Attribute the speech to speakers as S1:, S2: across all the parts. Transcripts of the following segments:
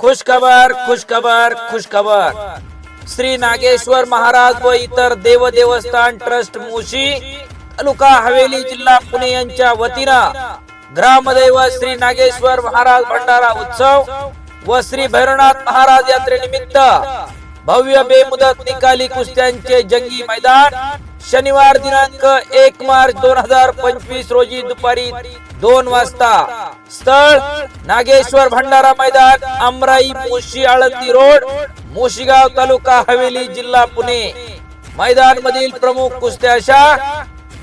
S1: खुशखबर खुशखबर खुशखबर. श्री नागेश्वर महाराज व इतर देव देवस्थान ट्रस्ट मुशी तालुका हवेली जिल्हा पुणे यांच्या वतीनं ग्रामदैव श्री नागेश्वर महाराज भंडारा उत्सव व श्री भैरवनाथ महाराज यात्रेनिमित्त भव्य बेमुदत निकाली कुस्त्यांचे जंगी मैदान शनिवार दिनांक एक मार्च दोन हजार पंचवीस रोजी दुपारी दोन वाजता स्थळ नागेश्वर भंडारा मैदान अमराई मोशी आळंदी रोड मोशीगाव तालुका हवेली जिल्हा पुणे. मैदान मधील प्रमुख कुस्त्या अशा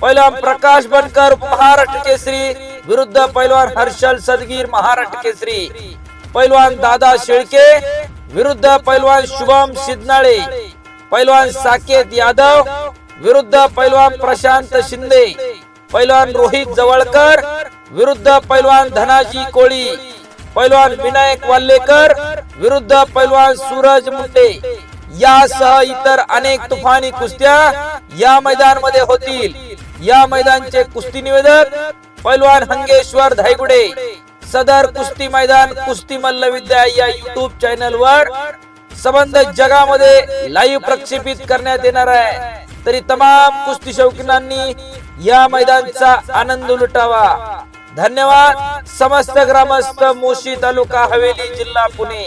S1: पहिलवान प्रकाश बनकर महाराष्ट्र केसरी विरुद्ध पैलवान हर्षल सदगीर महाराष्ट्र केसरी. पैलवान दादा शेळके विरुद्ध पैलवान शुभम सिद्धनाळे पैलवान साकेत यादव विरुद्ध पैलवान प्रशांत शिंदे. पैलवान रोहित जवळकर विरुद्ध पैलवान धनाजी कोळी पैलवान विनायक वाल्लेकर विरुद्ध पैलवान सूरज मुंडे. यासह इतर अनेक तुफानी कुस्त्या या मैदानामध्ये होतील. या मैदानचे कुस्ती निवेदक पैलवान हंगेश्वर धायगुडे. सदर कुस्ती मैदान कुस्ती मल्लविद्या या युट्यूब चॅनल वर संबंध जगामध्ये लाईव्ह प्रक्षेपित करण्यात येणार आहे. तरी तमाम कुस्ती शौकीनांनी या मैदानचा आनंद लुटावा. धन्यवाद. समस्त ग्रामस्थ मुशी तालुका हवेली जिल्हा पुणे.